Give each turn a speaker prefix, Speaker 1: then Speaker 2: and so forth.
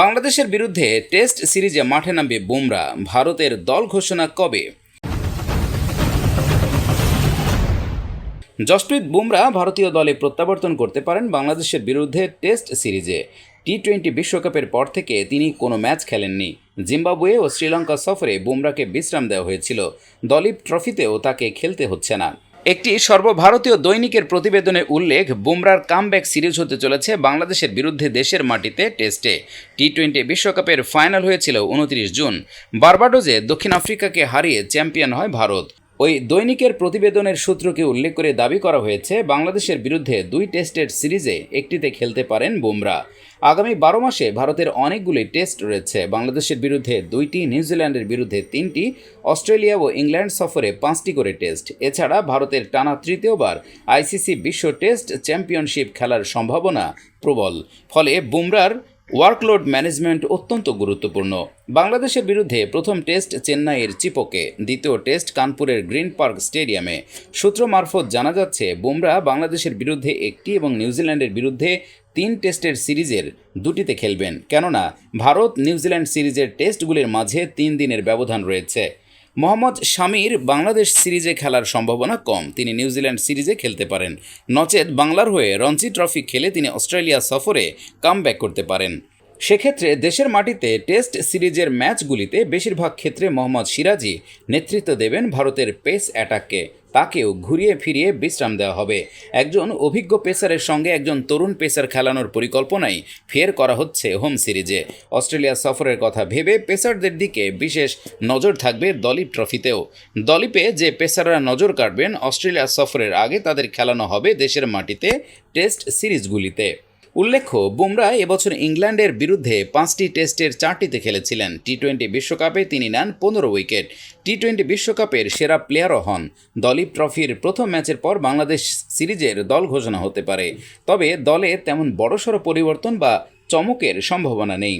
Speaker 1: বাংলাদেশের বিরুদ্ধে টেস্ট সিরিজে মাঠে নামবে বুমরা, ভারতের দল ঘোষণা কবে? জসপ্রীত বুমরা ভারতীয় দলে প্রত্যাবর্তন করতে পারেন বাংলাদেশের বিরুদ্ধে টেস্ট সিরিজে। টি টোয়েন্টি বিশ্বকাপের পর থেকে তিনি কোনো ম্যাচ খেলেননি। জিম্বাবুয়ে ও শ্রীলঙ্কা সফরে বুমরাকে বিশ্রাম দেওয়া হয়েছিল। দলীপ ট্রফিতেও তাকে খেলতে হচ্ছে না। একটি সর্বভারতীয় দৈনিকের প্রতিবেদনে উল্লেখ বুমরার কামব্যাক সিরিজ হতে চলেছে বাংলাদেশের বিরুদ্ধে দেশের মাটিতে টেস্টে। টি টোয়েন্টি বিশ্বকাপের ফাইনাল হয়েছিল উনত্রিশ জুন। বার্বাডোজে দক্ষিণ আফ্রিকাকে হারিয়ে চ্যাম্পিয়ন হয় ভারত। ওই দৈনিকের প্রতিবেদনের সূত্রকে উল্লেখ করে দাবি করা হয়েছে, বাংলাদেশের বিরুদ্ধে দুই টেস্টের সিরিজে একটিতে খেলতে পারেন বুমরা। আগামী বারো মাসে ভারতের অনেকগুলি টেস্ট রয়েছে। বাংলাদেশের বিরুদ্ধে দুইটি নিউজিল্যান্ডের বিরুদ্ধে তিনটি, অস্ট্রেলিয়া ও ইংল্যান্ড সফরে পাঁচটি করে টেস্ট। এছাড়া ভারতের টানা তৃতীয়বার আইসিসি বিশ্ব টেস্ট চ্যাম্পিয়নশিপ খেলার সম্ভাবনা প্রবল। ফলে বুমরার ওয়ার্কলোড ম্যানেজমেন্ট অত্যন্ত গুরুত্বপূর্ণ। বাংলাদেশের বিরুদ্ধে প্রথম টেস্ট চেন্নাইয়ের চিপোকে, দ্বিতীয় টেস্ট কানপুরের গ্রিন পার্ক স্টেডিয়ামে। সূত্র মারফত জানা যাচ্ছে, বুমরা বাংলাদেশের বিরুদ্ধে একটি এবং নিউজিল্যান্ডের বিরুদ্ধে তিন টেস্টের সিরিজের দুটিতে খেলবেন। কেননা ভারত নিউজিল্যান্ড সিরিজের টেস্টগুলির মাঝে তিন দিনের ব্যবধান রয়েছে। মোহাম্মদ শামির বাংলাদেশ সিরিজে খেলার সম্ভাবনা কম। তিনি নিউজিল্যান্ড সিরিজে খেলতে পারেন। নচেত বাংলার হয়ে রঞ্জি ট্রফি খেলে তিনি অস্ট্রেলিয়া সফরে কামব্যাক করতে পারেন। সেক্ষেত্রে দেশের মাটিতে টেস্ট সিরিজের ম্যাচগুলিতে বেশিরভাগ ক্ষেত্রে মোহাম্মদ সিরাজি নেতৃত্ব দেবেন ভারতের পেস অ্যাটাককে। তাকেও ঘুরিয়ে ফিরিয়ে বিশ্রাম দেওয়া হবে। একজন অভিজ্ঞ পেসারের সঙ্গে একজন তরুণ পেসার খেলানোর পরিকল্পনাই ফের করা হচ্ছে হোম সিরিজে। অস্ট্রেলিয়া সফরের কথা ভেবে পেসারদের দিকে বিশেষ নজর থাকবে দলীপ ট্রফিতেও। দলীপে যে পেসাররা নজর কাটবেন অস্ট্রেলিয়া সফরের আগে তাদের খেলানো হবে দেশের মাটিতে টেস্ট সিরিজগুলিতে। উল্লেখ্য, বুমরা এবছর ইংল্যান্ডের বিরুদ্ধে পাঁচটি টেস্টের চারটিতে খেলেছিলেন। টি টোয়েন্টি বিশ্বকাপে তিনি নেন পনেরো উইকেট। টি টোয়েন্টি বিশ্বকাপের সেরা প্লেয়ারও হন। দলীপ ট্রফির প্রথম ম্যাচের পর বাংলাদেশ সিরিজের দল ঘোষণা হতে পারে। তবে দলে তেমন বড়সড় পরিবর্তন বা চমকের সম্ভাবনা নেই।